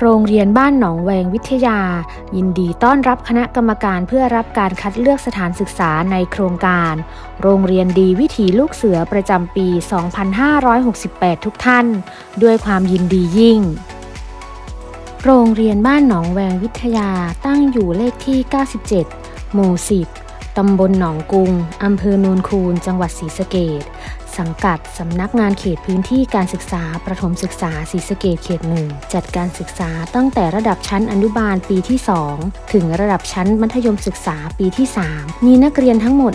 โรงเรียนบ้านหนองแวงวิทยา ยินดีต้อนรับคณะกรรมการเพื่อรับการคัดเลือกสถานศึกษาในโครงการ โรงเรียนดีวิถีลูกเสือประจำปี 2568 ทุกท่าน ด้วยความยินดียิ่ง โรงเรียนบ้านหนองแวงวิทยาตั้งอยู่เลขที่ 97 หมู่ 10ตำบลหนองกุง อำเภอโนนคูน จังหวัดศรีสะเกษ สังกัดสำนักงานเขตพื้นที่การศึกษาประถมศึกษาศรีสะเกษเขตหนึ่งจัดการศึกษาตั้งแต่ระดับชั้นอนุบาลปีที่ 2 ถึงระดับชั้นมัธยมศึกษาปีที่ 3 มีนักเรียนทั้งหมด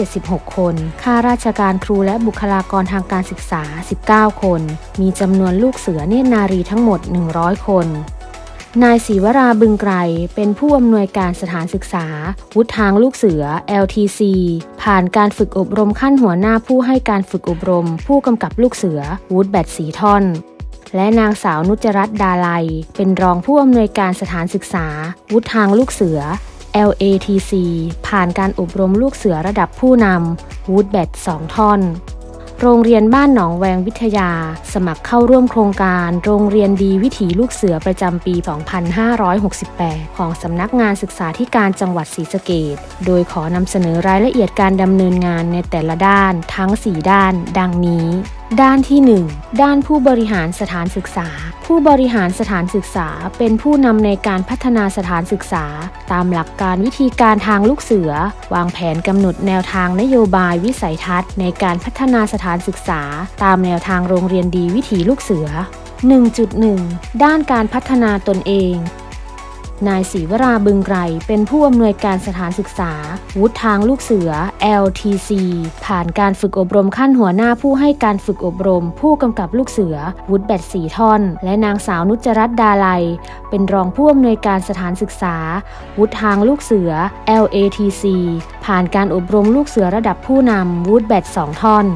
176 คนข้าราชการครูและบุคลากรทางการศึกษา 19 คน มีจำนวนลูกเสือเนตรนารีทั้งหมด 100 คน นายศรีวราบึงไกรเป็นผู้อำนวยการสถานศึกษา วุฒิทางลูกเสือ LTC ผ่านการฝึกอบรมขั้นหัวหน้าผู้ให้การฝึกอบรม ผู้กำกับลูกเสือ วุฒิแบตสีท่อน และนางสาวนุจรัตน์ดาลัย เป็นรองผู้อำนวยการสถานศึกษา วุฒิทางลูกเสือ LATC ผ่านการอบรมลูกเสือระดับผู้นำวุฒิแบต2ท่อน โรงเรียนบ้านหนองแวงวิทยา สมัครเข้าร่วมโครงการ โรงเรียนดีวิถีลูกเสือประจำปี 2568 ของสำนักงานศึกษาธิการจังหวัดศรีสะเกดโดยขอนำเสนอรายละเอียดการดำเนินงานในแต่ละด้านทั้ง 4 ด้าน ดังนี้ ด้านที่ 1 ด้านผู้บริหารสถานศึกษา ผู้บริหารสถานศึกษาเป็นผู้นำในการพัฒนาสถานศึกษา ตามหลักการวิธีการทางลูกเสือ วางแผนกำหนดแนวทางนโยบายวิสัยทัศน์ ในการพัฒนาสถานศึกษา ตามแนวทางโรงเรียนดีวิถีลูกเสือ 1.1 ด้านการพัฒนาตนเอง นายศรีวราบึงไกรเป็นผู้อำนวยการสถานศึกษา วุฒิทางลูกเสือ LTC ผ่านการฝึกอบรมขั้นหัวหน้าผู้ให้การฝึกอบรม ผู้กำกับลูกเสือ วุฒิแบตสีท่อน และนางสาวนุจรัตน์ดาลัย เป็นรองผู้อำนวยการสถานศึกษา วุฒิทางลูกเสือ LATC ผ่านการอบรมลูกเสือระดับผู้นำวุฒิแบต2ท่อน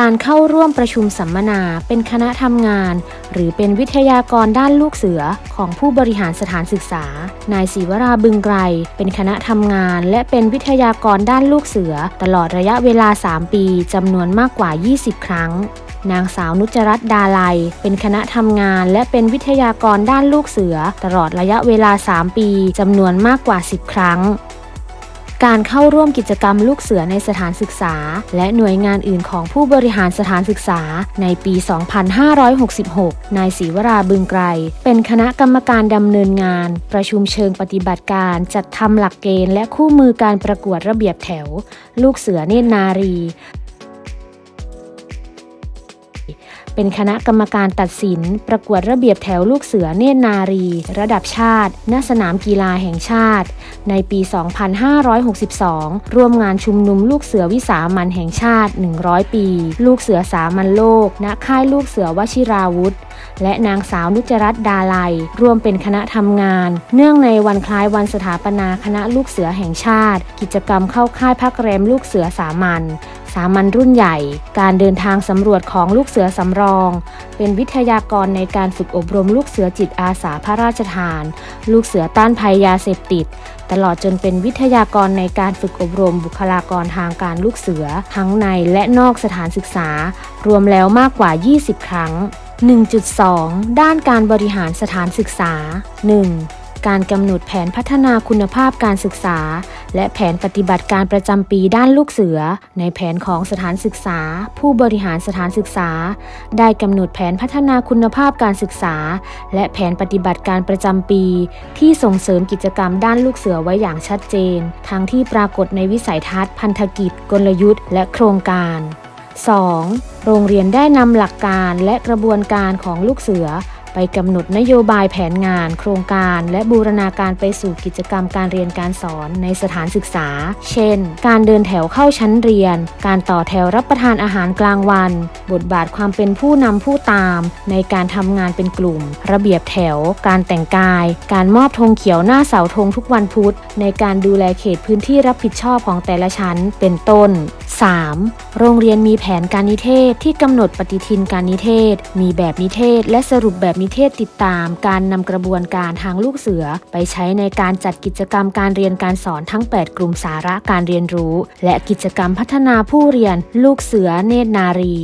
การเข้าร่วมประชุมสัมมนาเป็นคณะทำงาน หรือเป็นวิทยากรด้านลูกเสือของผู้บริหารสถานศึกษา นายศรีวราบึงไกรเป็นคณะทำงาน และเป็นวิทยากรด้านลูกเสือ ตลอดระยะเวลา 3 ปีจำนวนมากกว่า 20 ครั้งนางสาวนุจรัตน์ดาลัย เป็นคณะทำงานและเป็นวิทยากรด้านลูกเสือ ตลอดระยะเวลา 3 ปีจำนวนมากกว่า 10 ครั้ง การเข้าร่วมกิจกรรมลูกเสือในสถานศึกษา และหน่วยงานอื่นของผู้บริหารสถานศึกษา ในปี 2566 นายศรีวราบึงไกร เป็นคณะกรรมการดำเนินงาน ประชุมเชิงปฏิบัติการจัดทำหลักเกณฑ์และคู่มือการประกวดระเบียบแถว ลูกเสือเนตรนารี เป็นคณะกรรมการตัดสิน ประกวดระเบียบแถวลูกเสือเนตรนารี ระดับชาติ ณ สนามกีฬาแห่งชาติ ในปี 2562 ร่วมงานชุมนุมลูกเสือวิสามันแห่งชาติ 100 ปี ลูกเสือสามัญโลก ณ ค่ายลูกเสือวชิราวุธ และนางสาวนุจรัตน์ดาลัย ร่วมเป็นคณะทำงาน เนื่องในวันคล้ายวันสถาปนาคณะลูกเสือแห่งชาติ กิจกรรมเข้าค่ายพักแรมลูกเสือสามัญ สามัญรุ่นใหญ่ การเดินทางสำรวจของลูกเสือสำรอง เป็นวิทยากรในการฝึกอบรมลูกเสือจิตอาสาพระราชทาน ลูกเสือต้านภัยยาเสพติด ตลอดจนเป็นวิทยากรในการฝึกอบรมบุคลากรทางการลูกเสือ ทั้งในและนอกสถานศึกษา รวมแล้วมากกว่า 20 ครั้ง 1.2 ด้านการบริหารสถานศึกษา 1. การกำหนดแผนพัฒนาคุณภาพการศึกษา และแผนปฏิบัติการประจำปีด้านลูกเสือ ในแผนของสถานศึกษา ผู้บริหารสถานศึกษา ได้กำหนดแผนพัฒนาคุณภาพการศึกษา และแผนปฏิบัติการประจำปี ที่ส่งเสริมกิจกรรมด้านลูกเสือไว้อย่างชัดเจน ทั้งที่ปรากฏในวิสัยทัศน์ พันธกิจ กลยุทธ์ และโครงการ 2. โรงเรียนได้นำหลักการและกระบวนการของลูกเสือ ไปกำหนดนโยบายแผนงาน โครงการ และบูรณาการไปสู่กิจกรรมการเรียนการสอนในสถานศึกษา เช่น การเดินแถวเข้าชั้นเรียน การต่อแถวรับประทานอาหารกลางวัน บทบาทความเป็นผู้นำผู้ตาม ในการทำงานเป็นกลุ่ม ระเบียบแถว การแต่งกาย การมอบธงเขียวหน้าเสาธงทุกวันพุธ ในการดูแลเขตพื้นที่รับผิดชอบของแต่ละชั้น เป็นต้น 3. โรงเรียนมีแผนการนิเทศที่กำหนดปฏิทินการนิเทศ มีแบบนิเทศ และสรุปแบบนิเทศติดตามการนำกระบวนการทางลูกเสือ ไปใช้ในการจัดกิจกรรมการเรียนการสอนทั้ง 8 กลุ่มสาระการเรียนรู้ และกิจกรรมพัฒนาผู้เรียน ลูกเสือเนตรนารี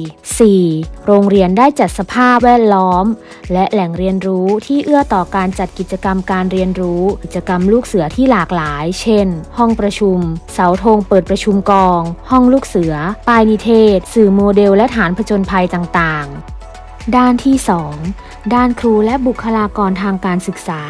4. โรงเรียนได้จัดสภาพแวดล้อม และแหล่งเรียนรู้ที่เอื้อต่อการจัดกิจกรรมการเรียนรู้ กิจกรรมลูกเสือที่หลากหลาย เช่น ห้องประชุม เสาธงเปิดประชุมกอง ห้องลูกเสือ ป้ายนิเทศ สื่อโมเดลและฐานผจญภัยต่างๆ ด้านที่ 2 ด้านครูและบุคลากรทางการศึกษา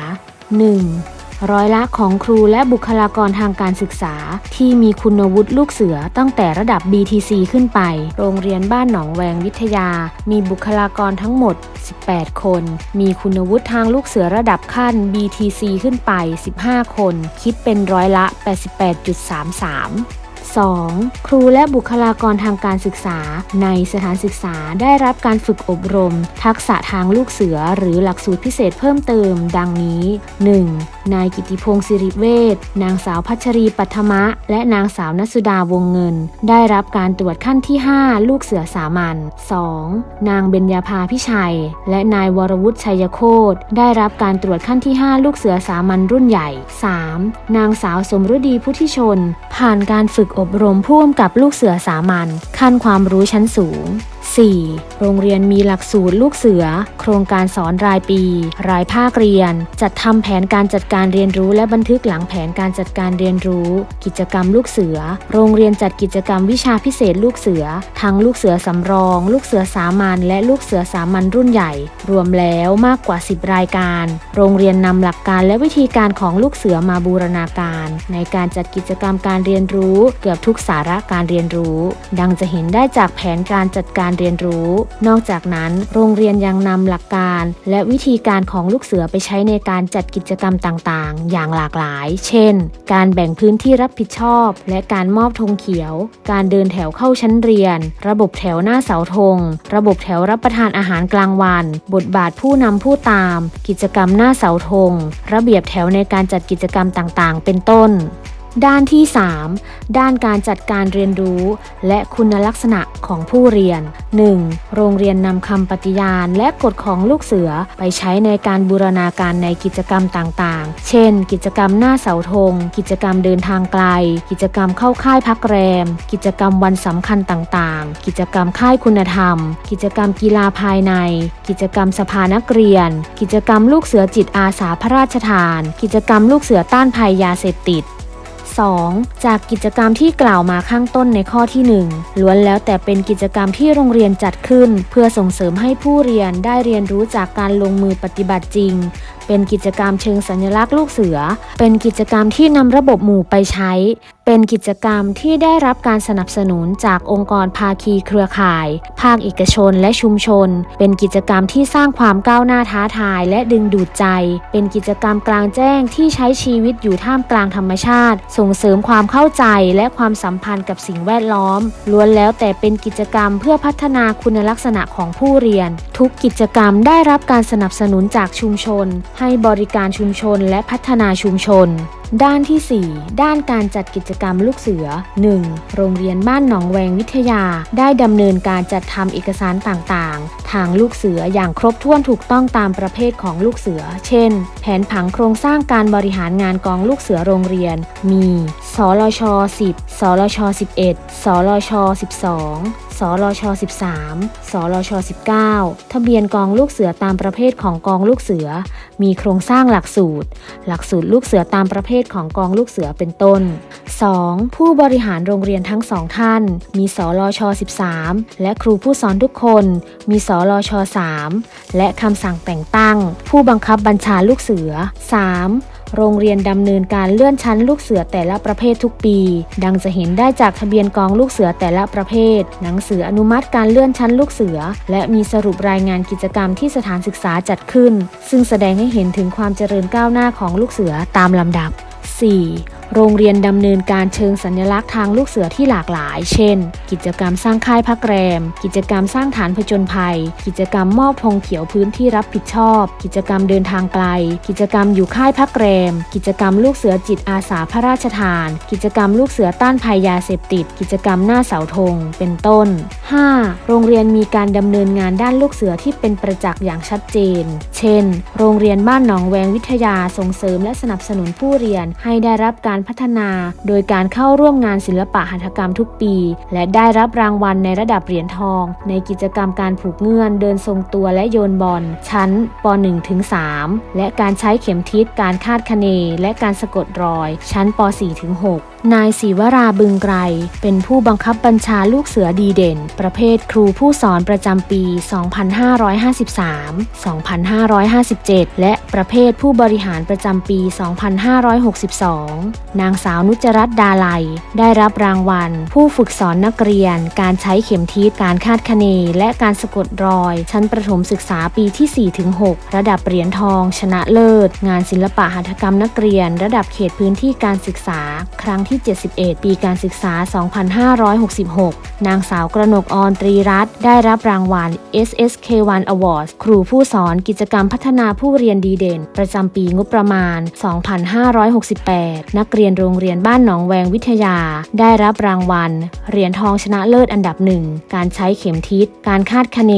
1. ร้อยละของครูและบุคลากรทางการศึกษา ที่มีคุณวุฒิลูกเสือตั้งแต่ระดับ BTC ขึ้นไป โรงเรียนบ้านหนองแวงวิทยา มีบุคลากรทั้งหมด 18 คน มีคุณวุฒิทางลูกเสือระดับขั้น BTC ขึ้นไป 15 คน คิดเป็นร้อยละ 88.33 2. ครูและบุคลากรทางการศึกษา ในสถานศึกษาได้รับการฝึกอบรม ทักษะทางลูกเสือหรือหลักสูตรพิเศษเพิ่มเติม ดังนี้ 1. นายกิติพงศ์สิริเวชนางสาวพัชรีปัทมะ และนางสาวนัสุดาวงเงิน ได้รับการตรวจขั้นที่ 5 ลูกเสือสามัญ 2. นางเบญญาภาพิชัย และนายวรวุฒิชัยโคตได้รับการตรวจขั้นที่ 5 ลูกเสือสามัญรุ่นใหญ่ 3. นางสาวสมฤดีพุทธิชน ผ่านการฝึกอบรมพ่วงกับลูกเสือสามัญขั้นความรู้ชั้นสูง 4. โรงเรียนมีหลักสูตรลูกเสือ โครงการสอนรายปี รายภาคเรียน จัดทำแผนการจัดการเรียนรู้ และบันทึกหลังแผนการจัดการเรียนรู้ กิจกรรมลูกเสือ โรงเรียนจัดกิจกรรมวิชาพิเศษลูกเสือ ทั้งลูกเสือสำรอง ลูกเสือสามัญและลูกเสือสามัญรุ่นใหญ่ รวมแล้วมากกว่า 10 รายการ โรงเรียนนำหลักการและวิธีการของลูกเสือมาบูรณาการ ในการจัดกิจกรรมการเรียนรู้เกือบทุกสาระการเรียนรู้ ดังจะเห็นได้จากแผนการจัดการเรียนรู้ นอกจากนั้น โรงเรียนยังนำหลักการ และวิธีการของลูกเสือไปใช้ในการจัดกิจกรรมต่างๆ อย่างหลากหลาย เช่น การแบ่งพื้นที่รับผิดชอบ และการมอบธงเขียว การเดินแถวเข้าชั้นเรียน ระบบแถวหน้าเสาธง ระบบแถวรับประทานอาหารกลางวัน บทบาทผู้นำผู้ตาม กิจกรรมหน้าเสาธง ระเบียบแถวในการจัดกิจกรรมต่างๆ เป็นต้น ด้านที่ 3 ด้านการจัดการเรียนรู้ และคุณลักษณะของผู้เรียน 1. โรงเรียนนำคำปฏิญาณ และกฎของลูกเสือไปใช้ในการบูรณาการในกิจกรรมต่างๆ เช่น กิจกรรมหน้าเสาธง กิจกรรมเดินทางไกล กิจกรรมเข้าค่ายพักแรม กิจกรรมวันสำคัญต่างๆ กิจกรรมค่ายคุณธรรม กิจกรรมกีฬาภายใน กิจกรรมสภานักเรียน กิจกรรมลูกเสือจิตอาสาพระราชทาน กิจกรรมลูกเสือต้านภัยยาเสพติด 2. จากกิจกรรมที่กล่าวมาข้างต้นในข้อที่ 1 ล้วนแล้วแต่เป็นกิจกรรมที่โรงเรียนจัดขึ้น เพื่อส่งเสริมให้ผู้เรียนได้เรียนรู้จากการลงมือปฏิบัติจริง เป็นกิจกรรมเชิงสัญลักษณ์ลูกเสือ เป็นกิจกรรมที่นำระบบหมู่ไปใช้ เป็นกิจกรรมที่ได้รับการสนับสนุนจากองค์กรภาคีเครือข่าย ภาคเอกชนและชุมชน เป็นกิจกรรมที่สร้างความก้าวหน้าท้าทายและดึงดูดใจ เป็นกิจกรรมกลางแจ้งที่ใช้ชีวิตอยู่ท่ามกลางธรรมชาติ ส่งเสริมความเข้าใจและความสัมพันธ์กับสิ่งแวดล้อม ล้วนแล้วแต่เป็นกิจกรรมเพื่อพัฒนาคุณลักษณะของผู้เรียน ทุกกิจกรรมได้รับการสนับสนุนจากชุมชนให้บริการชุมชนและพัฒนาชุมชนด้านที่ 4 ด้านการจัดกิจกรรมลูกเสือ 1. โรงเรียนบ้านหนองแวงวิทยา ได้ดำเนินการจัดทำเอกสารต่างๆ ทางลูกเสืออย่างครบถ้วนถูกต้องตามประเภทของลูกเสือ เช่น แผนผังโครงสร้างการบริหารงานกองลูกเสือโรงเรียน มีสลช 10สลช 11สลช 12สลช 13 สลช 19 ทะเบียนกองลูกเสือตามประเภทของกองลูกเสือ มีโครงสร้างหลักสูตร หลักสูตรลูกเสือตามประเภทของกองลูกเสือเป็นต้น 2. ผู้บริหารโรงเรียนทั้งสองท่าน มีสลช 13 และครูผู้สอนทุกคน มีสลช 3 และคำสั่งแต่งตั้ง ผู้บังคับบัญชาลูกเสือ 3. โรงเรียนดำเนินการเลื่อนชั้นลูกเสือแต่ละประเภททุกปี ดังจะเห็นได้จากทะเบียนกองลูกเสือแต่ละประเภท หนังสืออนุมัติการเลื่อนชั้นลูกเสือ และมีสรุปรายงานกิจกรรมที่สถานศึกษาจัดขึ้น ซึ่งแสดงให้เห็นถึงความเจริญก้าวหน้าของลูกเสือตามลำดับ 4. โรงเรียนดำเนินการเชิงสัญลักษณ์ทางลูกเสือที่หลากหลาย เช่น กิจกรรมสร้างค่ายพักแรม กิจกรรมสร้างฐานผจญภัย กิจกรรมมอบธงเขียวพื้นที่รับผิดชอบ กิจกรรมเดินทางไกล กิจกรรมอยู่ค่ายพักแรม กิจกรรมลูกเสือจิตอาสาพระราชทาน กิจกรรมลูกเสือต้านภัยยาเสพติด กิจกรรมหน้าเสาธง เป็นต้น 5. โรงเรียนมีการดำเนินงานด้านลูกเสือที่เป็นประจักษ์อย่างชัดเจน เช่น โรงเรียนบ้านหนองแวงวิทยาส่งเสริมและสนับสนุนผู้เรียนให้ได้รับการพัฒนา โดยการเข้าร่วมงานศิลปะหัตถกรรมทุกปี และได้รับรางวัลในระดับเหรียญทอง ในกิจกรรมการผูกเงื่อน เดินทรงตัวและโยนบอล ชั้นป .1 ถึง3และการใช้เข็มทิศการคาดคะเน และการสะกดรอย ชั้นป .4 ถึง 6นายศิวราบึงไกร เป็นผู้บังคับบัญชาลูกเสือดีเด่น ประเภทครูผู้สอนประจำปี 2553 2557 และประเภทผู้บริหารประจำปี 2562 นางสาวนุจรัตน์ดาไลได้รับรางวัล ผู้ฝึกสอนนักเรียน การใช้เข็มทิศ การคาดคะเน และการสะกดรอย ชั้นประถมศึกษาปีที่ 4-6 ระดับเหรียญทอง ชนะเลิศ งานศิลปะหัตถกรรมนักเรียน ระดับเขตพื้นที่การศึกษา ครั้งที่ 71 ปีการศึกษา 2566 นางสาวกระหนกออนตรีรัตน์ได้รับรางวัล SSK1 Awards ครูผู้สอนกิจกรรมพัฒนาผู้เรียนดีเด่น ประจำปีงบประมาณ 2568 นักเรียนโรงเรียนบ้านหนองแวงวิทยา ได้รับรางวัล เหรียญทองชนะเลิศอันดับหนึ่ง การใช้เข็มทิศ การคาดคะเน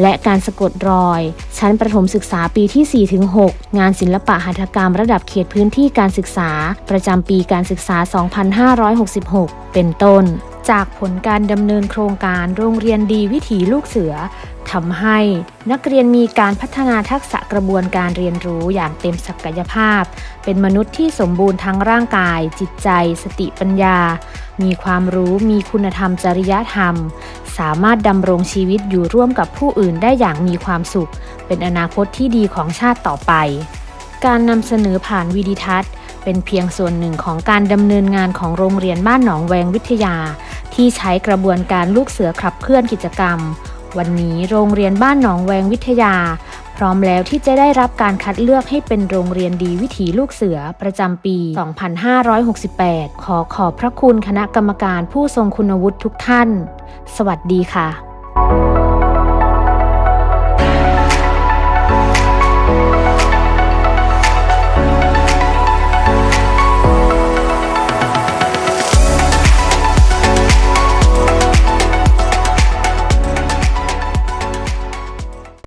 และการสะกดรอย ชั้นประถมศึกษาปีที่ 4-6 งานศิลปะหัตถกรรมระดับเขตพื้นที่การศึกษา ประจำปีการศึกษา2566 เป็นต้น จากผลการดำเนินโครงการโรงเรียนดีวิถีลูกเสือทำให้นักเรียนมีการพัฒนาทักษะกระบวนการเรียนรู้อย่างเต็มศักยภาพ เป็นมนุษย์ที่สมบูรณ์ทั้งร่างกาย จิตใจ สติปัญญา มีความรู้มีคุณธรรมจริยธรรม สามารถดำรงชีวิตอยู่ร่วมกับผู้อื่นได้อย่างมีความสุข เป็นอนาคตที่ดีของชาติต่อไป การนำเสนอผ่านวิดีทัศน์ เป็นเพียงส่วนหนึ่งของการดำเนินงานของโรงเรียนบ้านหนองแวงวิทยา ที่ใช้กระบวนการลูกเสือขับเคลื่อนกิจกรรม วันนี้โรงเรียนบ้านหนองแวงวิทยา พร้อมแล้วที่จะได้รับการคัดเลือกให้เป็นโรงเรียนดีวิถีลูกเสือประจำปี 2568 ขอขอบพระคุณคณะกรรมการผู้ทรงคุณวุฒิทุกท่าน สวัสดีค่ะ